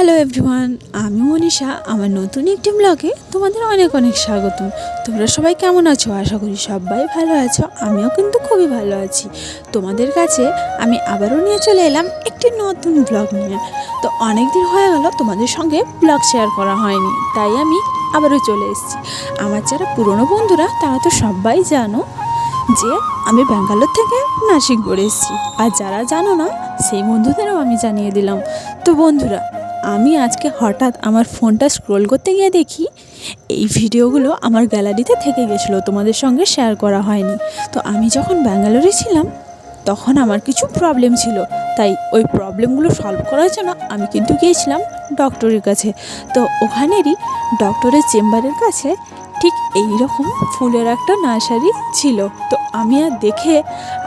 Hello everyone আমি মনীষা, আমার নতুন একটি ব্লগে তোমাদের অনেক অনেক স্বাগতম। তোমরা সবাই কেমন আছো? আশা করি সবাই ভালো আছো, আমিও কিন্তু খুবই ভালো আছি। তোমাদের কাছে আমি আবারও নিয়ে চলে এলাম একটি নতুন ব্লগ নিয়ে। তো অনেক দিন হয়ে গেল তোমাদের সঙ্গে ব্লগ শেয়ার করা হয়নি, তাই আমি আবারও চলে এসেছি। আমার যারা পুরনো বন্ধুরা, তারা তো সবাই জানো যে আমি ব্যাঙ্গালোর থেকে নাসিক করে এসেছি। আর যারা জানো না, সেই বন্ধুদেরও আমি জানিয়ে দিলাম। তো বন্ধুরা আমি আজকে হঠাৎ আমার ফোনটা স্ক্রোল করতে গিয়ে দেখি এই ভিডিওগুলো আমার গ্যালারিতে থেকে গেছিল, তোমাদের সঙ্গে শেয়ার করা হয়নি। তো আমি যখন ব্যাঙ্গালোরে ছিলাম, তখন আমার কিছু প্রবলেম ছিল। তাই ওই প্রবলেমগুলো সলভ করার জন্য আমি কিন্তু গিয়েছিলাম ডক্টরের কাছে। তো ওখানেরই ডক্টরের চেম্বারের কাছে ঠিক এই রকম ফুলের একটা নার্সারি ছিল। তো আমি আর দেখে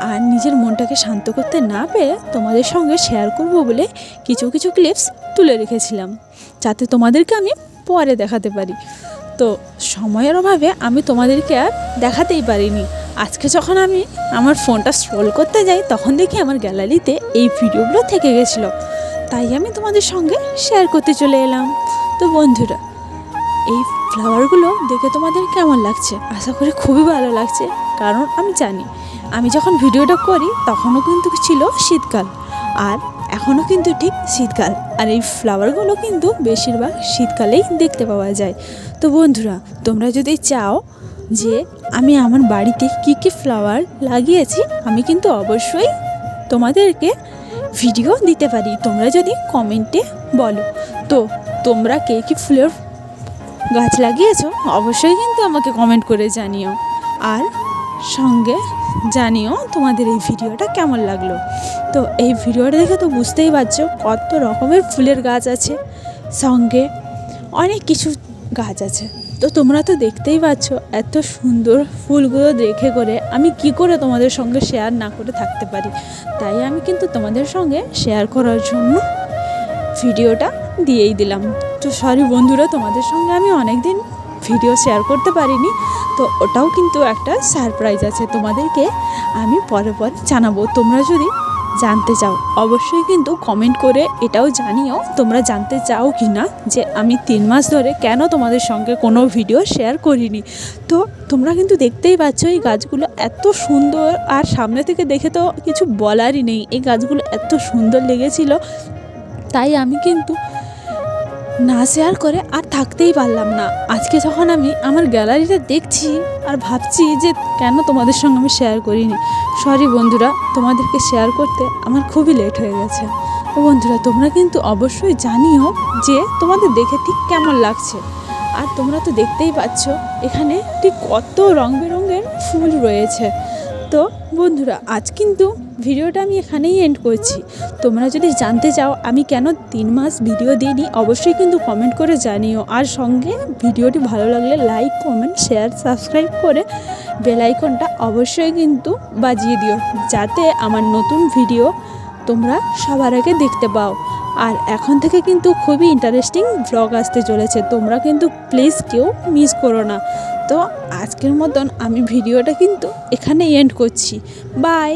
আর নিজের মনটাকে শান্ত করতে না পেরে তোমাদের সঙ্গে শেয়ার করব বলে কিছু কিছু ক্লিপস তুলে রেখেছিলাম। যাতে তোমাদেরকে আমি পরে দেখাতে পারি। তো সময়ের অভাবে আমি তোমাদেরকে আর দেখাতেই পারিনি। আজকে যখন আমি আমার ফোনটা স্ক্রোল করতে যাই, তখন দেখি আমার গ্যালারিতে এই ভিডিওগুলো থেকে গেছিল। তাই আমি তোমাদের সঙ্গে শেয়ার করতে চলে এলাম। তো বন্ধুরা, এই ফ্লাওয়ারগুলো দেখে তোমাদের কেমন লাগছে? আশা করি খুবই ভালো লাগছে। কারণ আমি জানি। আমি যখন ভিডিওটা করি, তখনও কিন্তু ছিল শীতকাল। আর এখনও কিন্তু ঠিক শীতকাল। আর এই ফ্লাওয়ারগুলো কিন্তু বেশিরভাগ শীতকালেই দেখতে পাওয়া যায়। তো বন্ধুরা, তোমরা যদি চাও যে আমি আমার বাড়িতে কী কী ফ্লাওয়ার লাগিয়েছি, আমি কিন্তু অবশ্যই তোমাদেরকে ভিডিও দিতে পারি। তোমরা যদি কমেন্টে বলো। তো তোমরা কে কী ফুলের গাছ লাগিয়েছো, অবশ্যই কিন্তু আমাকে কমেন্ট করে জানিও। আর সঙ্গে জানিও তোমাদের এই ভিডিওটা কেমন লাগল। তো এই ভিডিওটা দেখে তো বুঝতেই পারছ কত রকমের ফুলের গাছ আছে, সঙ্গে অনেক কিছু গাছ আছে। তো তোমরা তো দেখতেই পাচ্ছ এত সুন্দর ফুলগুলো দেখে করে আমি কি করে তোমাদের সঙ্গে শেয়ার না করে থাকতে পারি। তাই আমি কিন্তু তোমাদের সঙ্গে শেয়ার করার জন্য ভিডিওটা দিয়েই দিলাম। তো সরি বন্ধুরা, তোমাদের সঙ্গে আমি অনেক দিন ভিডিও শেয়ার করতে পারিনি, তো ওটাও কিন্তু একটা সারপ্রাইজ আছে তোমাদেরকে আমি পরে পরে জানাব। তোমরা যদি জানতে চাও, অবশ্যই কিন্তু কমেন্ট করে এটাও জানিও তোমরা জানতে চাও কি না যে আমি তিন মাস ধরে কেন তোমাদের সঙ্গে কোনো ভিডিও শেয়ার করিনি। তো তোমরা কিন্তু দেখতেই পাচ্ছ এই গাছগুলো এত সুন্দর, আর সামনে থেকে দেখে তো কিছু বলারই নেই। এই গাছগুলো এত সুন্দর লেগেছিল, তাই আমি কিন্তু না শেয়ার করে আর থাকতেই পারলাম না। আজকে যখন আমি আমার গ্যালারিতে দেখছি আর ভাবছি যে কেন তোমাদের সঙ্গে আমি শেয়ার করিনি, সরি বন্ধুরা, তোমাদেরকে শেয়ার করতে আমার খুবই লেট হয়ে গেছে। ও বন্ধুরা, তোমরা কিন্তু অবশ্যই জানিও যে তোমাদের দেখে ঠিক কেমন লাগছে। আর তোমরা তো দেখতেই পাচ্ছ, এখানে ঠিক কত রং বেরঙের ফুল রয়েছে। তো বন্ধুরা, আজ কিন্তু ভিডিওটা আমি এখানেই এন্ড করছি। তোমরা যদি জানতে চাও আমি কেন তিন মাস ভিডিও দিইনি, অবশ্যই কিন্তু কমেন্ট করে জানিও। আর সঙ্গে ভিডিওটি ভালো লাগলে লাইক কমেন্ট শেয়ার সাবস্ক্রাইব করে বেল আইকনটা অবশ্যই কিন্তু বাজিয়ে দিও, যাতে আমার নতুন ভিডিও তোমরা সবার আগে দেখতে পাও। আর এখন থেকে কিন্তু খুবই ইন্টারেস্টিং ব্লগ আসতে চলেছে, তোমরা কিন্তু প্লিজ কেউ মিস করো না। তো আজকের মতন আমি ভিডিওটা কিন্তু এখানে এন্ড করছি। বাই